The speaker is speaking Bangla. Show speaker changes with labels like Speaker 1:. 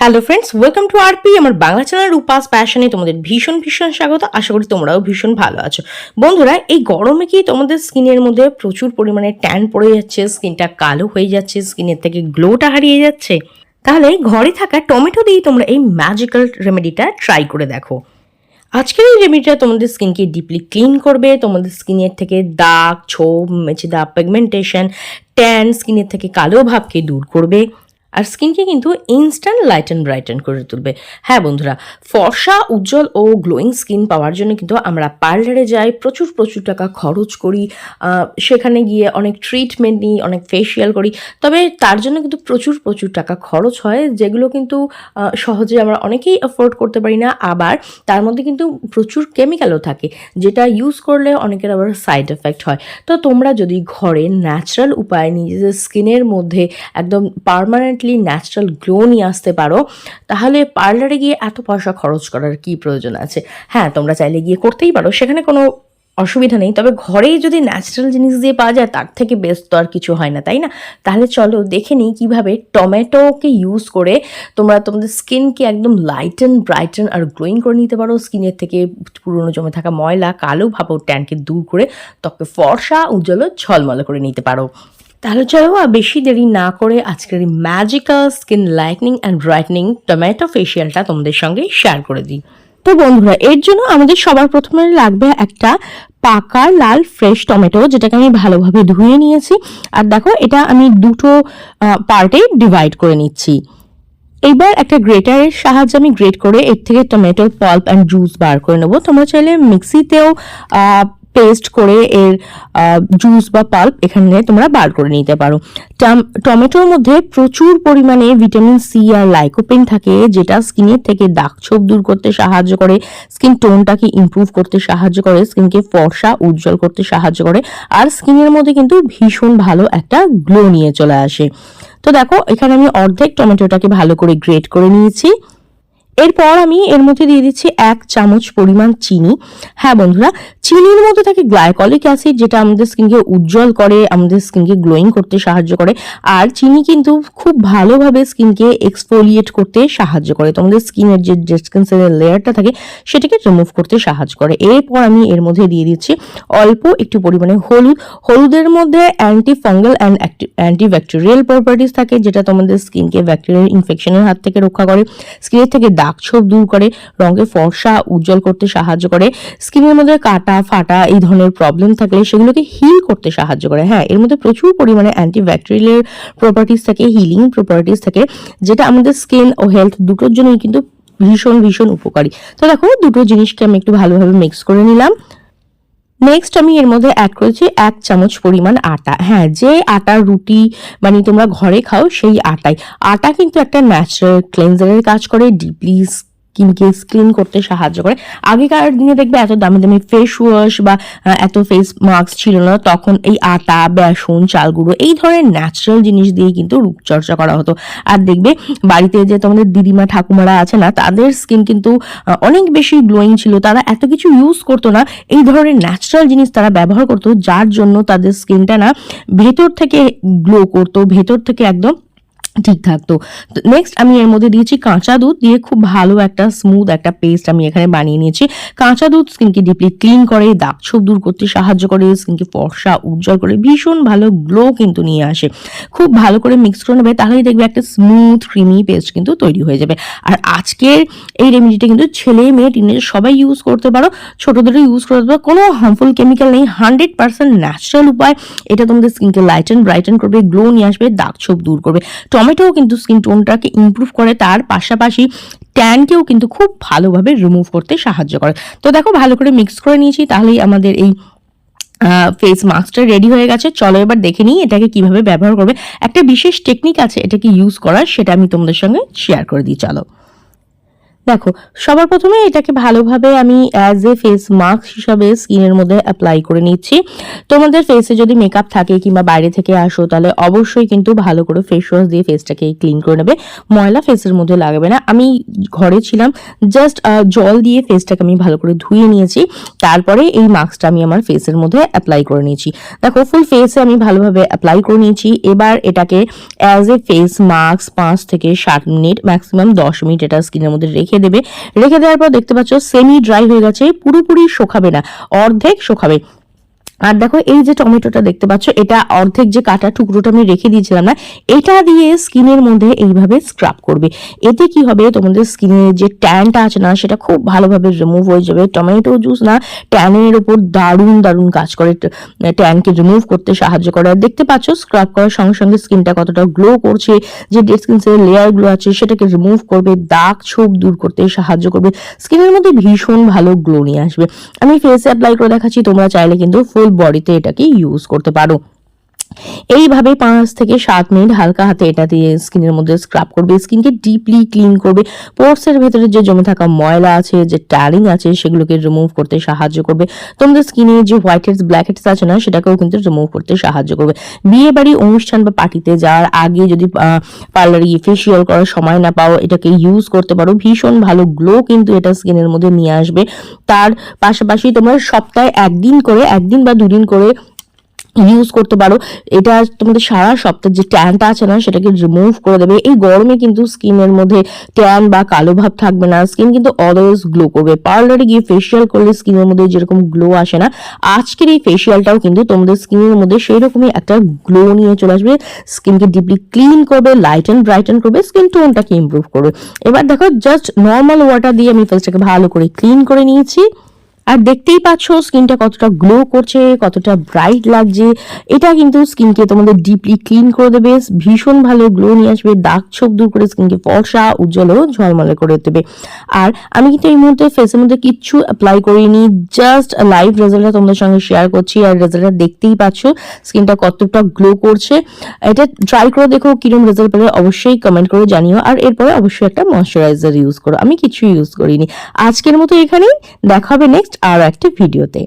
Speaker 1: Hello friends welcome to RP আমার বাংলা চ্যানেল উপাস প্যাশনে তোমাদের ভীষণ ভীষণ স্বাগত। আশা করি তোমরাও ভীষণ ভালো আছো। বন্ধুরা, এই গরমে কি তোমাদের স্কিনের মধ্যে প্রচুর পরিমাণে ট্যান পড়ে যাচ্ছে স্কিনটা কালো হয়ে যাচ্ছে স্কিনের থেকে গ্লোটা হারিয়ে যাচ্ছে? তাহলে ঘরে থাকা টমেটো দিয়ে তোমরা এই ম্যাজিক্যাল রেমেডিটা ট্রাই করে দেখো। আজকের এই রেমেডিটা তোমাদের স্কিনকে ডিপলি ক্লিন করবে, তোমাদের স্কিনের থেকে দাগ ছোপ মেচে দাগ পেগমেন্টেশন ট্যান স্কিনের থেকে কালো ভাবকে দূর করবে। আর স্কিনকে কিন্তু ইনস্ট্যান্ট লাইট অ্যান্ড ব্রাইটেন করে তুলবে। হ্যাঁ বন্ধুরা, ফর্সা, উজ্জ্বল ও গ্লোয়িং স্কিন পাওয়ার জন্য কিন্তু আমরা পার্লারে যাই, প্রচুর প্রচুর টাকা খরচ করি সেখানে গিয়ে অনেক ট্রিটমেন্ট নিই, অনেক ফেসিয়াল করি। তবে তার জন্য কিন্তু প্রচুর প্রচুর টাকা খরচ হয়, যেগুলো কিন্তু সহজে আমরা অনেকেই অ্যাফোর্ড করতে পারি না। আবার তার মধ্যে কিন্তু প্রচুর কেমিক্যালও থাকে, যেটা ইউজ করলে অনেকের আবার সাইড এফেক্ট হয়। তো তোমরা যদি ঘরে ন্যাচারাল উপায়ে নিজেদের স্কিনের মধ্যে একদম পারমানেন্টলি ন্যাচারাল গ্লো নিয়ে আসতে পারো, তাহলে পার্লারে গিয়ে এত পয়সা খরচ করার কি প্রয়োজন আছে? হ্যাঁ তোমরা চাইলে গিয়ে করতেই পারো, সেখানে কোনো অসুবিধা নেই, তবে ঘরেই যদি ন্যাচারাল জিনিস দিয়ে পাওয়া যায়, তার থেকে বেস্ট তো আর কিছু হয় না, তাই না? তাহলে চলো দেখে নিই কীভাবে টমেটোকে ইউজ করে তোমরা তোমাদের স্কিনকে একদম লাইটেন ব্রাইটেন আর গ্লোয়িং করে নিতে পারো স্কিনের থেকে পুরনো জমে থাকা ময়লা, কালো ভাবো ট্যানকে দূর করে ত্বকে ফর্সা, উজ্জ্বল ঝলমল করে নিতে পারো। তাহলে চলো আর বেশি দেরি না করে আজকের এই magical skin lightning and brightening tomato ফেশিয়ালটা তোমাদের সঙ্গে শেয়ার করে দিই। তো বন্ধুরা, এর জন্য আমাদের সবার প্রথমে লাগবে একটা পাকা লাল ফ্রেশ টমেটো যেটাকে আমি ভালোভাবে ধুয়ে নিয়েছি। আর দেখো, এটা আমি দুটো পার্টে ডিভাইড করে নিচ্ছি। এইবার একটা গ্রেটারের সাহায্যে আমি গ্রেট করে এর থেকে টমেটোর পাল্প অ্যান্ড জুস বার করে নেব। তোমরা চাইলে মিক্সিতেও পেস্ট করে এর জুস বা পাল্প এখানে তোমরা বার করে নিতে পারো। টমেটোর মধ্যে প্রচুর পরিমাণে ভিটামিন সি আর লাইকোপেন থাকে, যেটা স্কিনের থেকে দাগ ছোপ দূর করতে সাহায্য করে স্কিন টোনটাকে ইমপ্রুভ করতে সাহায্য করে স্কিনকে ফর্সা, উজ্জ্বল করতে সাহায্য করে, আর স্কিনের মধ্যে কিন্তু ভীষণ ভালো একটা গ্লো নিয়ে চলে আসে। তো দেখো, এখানে আমি অর্ধেক টমেটোটাকে ভালো করে গ্রেট করে নিয়েছি। এরপর আমি এর মধ্যে দিয়ে দিচ্ছি এক চামচ পরিমাণ চিনি। হ্যাঁ বন্ধুরা, চিনির মধ্যে থাকে গ্লাইকলিক অ্যাসিড যেটা আমাদের স্কিনকে উজ্জ্বল করে, আমাদের স্কিনকে গ্লোয়িং করতে সাহায্য করে। আর চিনি কিন্তু খুব ভালোভাবে স্কিনকে এক্সফোলিয়েট করতে সাহায্য করে। তোমাদের স্কিনের যে ডেসকেন্সের লেয়ারটা থাকে, সেটাকে রিমুভ করতে সাহায্য করে। এরপর আমি এর মধ্যে দিয়ে দিচ্ছি অল্প একটু পরিমাণে হলুদ। হলুদের মধ্যে anti fungal and anti bacterial properties থাকে, যেটা তোমাদের স্কিনকে ব্যাকটেরিয়াল ইনফেকশনের হাত থেকে রক্ষা করে। স্কিনের থেকে দাগ ছোপ দূর করে, রঙে ফর্সা, উজ্জ্বল করতে সাহায্য করে। স্কিনের মধ্যে কাটা, ফাটা এই ধরনের প্রবলেম থাকলে সেগুলোকে হিল করতে সাহায্য করে। হ্যাঁ এর মধ্যে প্রচুর পরিমাণে অ্যান্টি ব্যাকটেরিয়াল প্রপার্টিস থাকে হিলিং প্রপার্টিস থাকে, যেটা আমাদের স্কিন ও হেলথ দুটোর জন্যই কিন্তু ভীষণ ভীষণ উপকারী। তো দেখো, দুটো জিনিসকে আমি একটু ভালোভাবে মিক্স করে নিলাম। নেক্সট আমি এর মধ্যে অ্যাড করেছি এক চামচ পরিমাণ আটা। হ্যাঁ যে আটার রুটি মানে তোমরা ঘরে খাও সেই আটাই। আটা কিন্তু একটা ন্যাচারাল ক্লেন্সারের কাজ করে ডিপলি স্কিনকে স্ক্রিন করতে সাহায্য করে। আগেকার দিনে দেখবে এত দামি দামি ফেস ওয়াশ বা এত ফেস মাস্ক ছিল না। তখন এই আটা, বেসন চাল গুঁড়ো এই ধরনের ন্যাচারাল জিনিস দিয়ে কিন্তু রূপচর্চা করা হতো। আর দেখবে বাড়িতে যে তোমাদের দিদিমা, ঠাকুমারা আছে না, তাদের স্কিন কিন্তু অনেক বেশি গ্লোয়িং ছিল। তারা এত কিছু ইউজ করতো না। এই ধরনের ন্যাচারাল জিনিস তারা ব্যবহার করতো, যার জন্য তাদের স্কিনটা না ভেতর থেকে গ্লো করতো, ভেতর থেকে একদম ঠিক থাকতো। নেক্সট আমি এর মধ্যে দিয়েছি কাঁচা দুধ, দিয়ে খুব ভালো একটা স্মুথ একটা পেস্ট আমি এখানে বানিয়ে নিয়েছি। কাঁচা দুধ স্কিনকে ডিপলি ক্লিন করে, দাগ ছোপ দূর করতে সাহায্য করে স্কিনকে ফর্সা, উজ্জ্বল করে, ভীষণ ভালো গ্লো কিন্তু নিয়ে আসে। খুব ভালো করে মিক্স করে নেবে, তাহলেই দেখবে একটা স্মুথ ক্রিমি পেস্ট কিন্তু তৈরি হয়ে যাবে। আর আজকের এই রেমেডিটা কিন্তু ছেলে, মেয়ে টিনেজার সবাই ইউজ করতে পারো, ছোটদেরও ইউজ করতে পারো, কোনো হার্মফুল কেমিক্যাল নেই হান্ড্রেড পার্সেন্ট ন্যাচারাল উপায়। এটা তোমাদের স্কিনকে লাইটেন ব্রাইটেন করবে গ্লো নিয়ে আসবে, দাগ ছোপ দূর করবে। টমেটোও কিন্তু স্কিন টোনটাকে ইম্প্রুভ করে, তার পাশাপাশি ট্যানকেও কিন্তু খুব ভালোভাবে রিমুভ করতে সাহায্য করে। তো দেখো, ভালো করে মিক্স করে নিয়েছি, তাহলেই আমাদের এই ফেস মাস্কটা রেডি হয়ে গেছে। চলো এবার দেখে নিই এটাকে কীভাবে ব্যবহার করবে। একটা বিশেষ টেকনিক আছে এটাকে ইউজ করার, সেটা আমি তোমাদের সঙ্গে শেয়ার করে দিই, চলো। দেখো, সবার প্রথমে এটাকে ভালোভাবে আমি অ্যাজ এ ফেস মাস্ক হিসাবে স্কিনের মধ্যে অ্যাপ্লাই করে নিচ্ছি। তোমাদের ফেসে যদি মেকআপ থাকে কিংবা বাইরে থেকে আসো, তাহলে অবশ্যই কিন্তু ভালো করে ফেস ওয়াশ দিয়ে ফেসটাকে ক্লিন করে নেবে। ময়লা ফেসের মধ্যে লাগবে না। আমি ঘরে ছিলাম জাস্ট জল দিয়ে ফেসটাকে আমি ভালো করে ধুয়ে নিয়েছি। তারপরে এই মাস্কটা আমি আমার ফেসের মধ্যে অ্যাপ্লাই করে নিয়েছি। দেখো ফুল ফেসে আমি ভালোভাবে অ্যাপ্লাই করে নিয়েছি। এবার এটাকে অ্যাজ এ ফেস মাস্ক পাঁচ থেকে সাত মিনিট ম্যাক্সিমাম দশ মিনিট এটা স্কিনের মধ্যে রেখে দেবে। রেখে দেওয়ার পর দেখতে পাচ্ছ সেমি ড্রাই হয়ে গেছে, পুরোপুরি শোকাবে না, অর্ধেক শুকাবে। আর দেখো, এই যে টমেটোটা দেখতে পাচ্ছ, এটা অর্ধেক যে কাটা টুকরোটা আমি রেখে দিয়েছিলাম না, এটা দিয়ে স্কিনের মধ্যে এইভাবে স্ক্রাব করবে। এতে কি হবে, তোমাদের স্কিনের যে ট্যানটা আছে না, সেটা খুব ভালোভাবে রিমুভ হয়ে যাবে। টমেটো জুস না, ট্যানের উপর দারুণ দারুণ কাজ করে। ট্যানকে রিমুভ করতে সাহায্য করে। আর দেখতে পাচ্ছ স্ক্রাব করার সঙ্গে সঙ্গে স্কিনটা কতটা গ্লো করছে, যে ডেড স্কিন সেল লেয়ারগুলো আছে, সেটাকে রিমুভ করবে, দাগ ছোপ দূর করতে সাহায্য করবে। স্কিনের মধ্যে ভীষণ ভালো গ্লো নিয়ে আসবে। আমি ফেসে অ্যাপ্লাই করে দেখাচ্ছি, তোমরা চাইলে কিন্তু ফুল বডিতে এটাকে ইউজ করতে পারো। এইভাবে পাঁচ থেকে সাত মিনিট হালকা হাতে এটা দিয়ে স্কিনের মধ্যে স্ক্রাব করবে। স্কিনকে ডিপলি ক্লিন করবে। পোর্সের ভেতরে যে জমে থাকা ময়লা আছে, যে ট্যালিং আছে, সেগুলোকে রিমুভ করতে সাহায্য করবে। তোমাদের স্কিনে যে হোয়াইট হেডস ব্ল্যাক হেডস আছে না, সেটাকেও কিন্তু রিমুভ করতে সাহায্য করবে। বিয়ে বাড়ি অনুষ্ঠান বা পার্টিতে যাওয়ার আগে যদি পার্লারে গিয়ে ফেসিয়াল করার সময় না পাও, এটাকে ইউজ করতে পারো। ভীষণ ভালো গ্লো কিন্তু এটা স্কিনের মধ্যে নিয়ে আসবে। তার পাশাপাশি তোমরা সপ্তাহে একদিন করে, একদিন বা দুদিন করে ইউজ করতে পারো। এটা তোমাদের সারা সপ্তাহের যে ট্যানটা আছে না, সেটাকে রিমুভ করে দেবে। এই গরমে কিন্তু স্কিনের মধ্যে ট্যান বা কালো ভাব থাকবে না। স্কিন কিন্তু অলওয়েজ গ্লো করবে। পার্লারে গিয়ে ফেসিয়াল করলে স্কিনের মধ্যে যেরকম গ্লো আসে না, আজকের এই ফেসিয়ালটাও কিন্তু তোমাদের স্কিনের মধ্যে সেই রকমই একটা গ্লো নিয়ে চলে আসবে। স্কিনকে ডিপলি ক্লিন করবে লাইট অ্যান্ড ব্রাইটেন করবে স্কিন টোনটাকে ইমপ্রুভ করবে। এবার দেখো জাস্ট নর্মাল ওয়াটার দিয়ে আমি ফেসটাকে ভালো করে ক্লিন করে নিয়েছি। আর দেখতেই পাচ্ছ, স্কিনটা কতটা গ্লো করছে, কতটা ব্রাইট লাগছে। এটা কিন্তু স্কিনকে তোমাদের ডিপলি ক্লিন করে দেবে, ভীষণ ভালো গ্লো নিয়ে আসবে দাগ ছোপ দূর করে স্কিনকে ফর্সা, উজ্জ্বল ও ঝলমলে করে দেবে। আর আমি কিন্তু এই মুহূর্তে ফেসের মধ্যে কিচ্ছু অ্যাপ্লাই করিনি জাস্ট লাইভ রেজাল্টটা তোমাদের সঙ্গে শেয়ার করছি। আর রেজাল্টটা দেখতেই পাচ্ছ, স্কিনটা কতটা গ্লো করছে। এটা ট্রাই করে দেখো কিরম রেজাল্ট পেলে অবশ্যই কমেন্ট করে জানিও। আর এরপরে অবশ্যই একটা ময়শ্চারাইজার ইউজ করো। আমি কিছু ইউজ করিনি। আজকের মতো এখানেই, দেখা হবে নেক্সট আর একটি ভিডিওতে।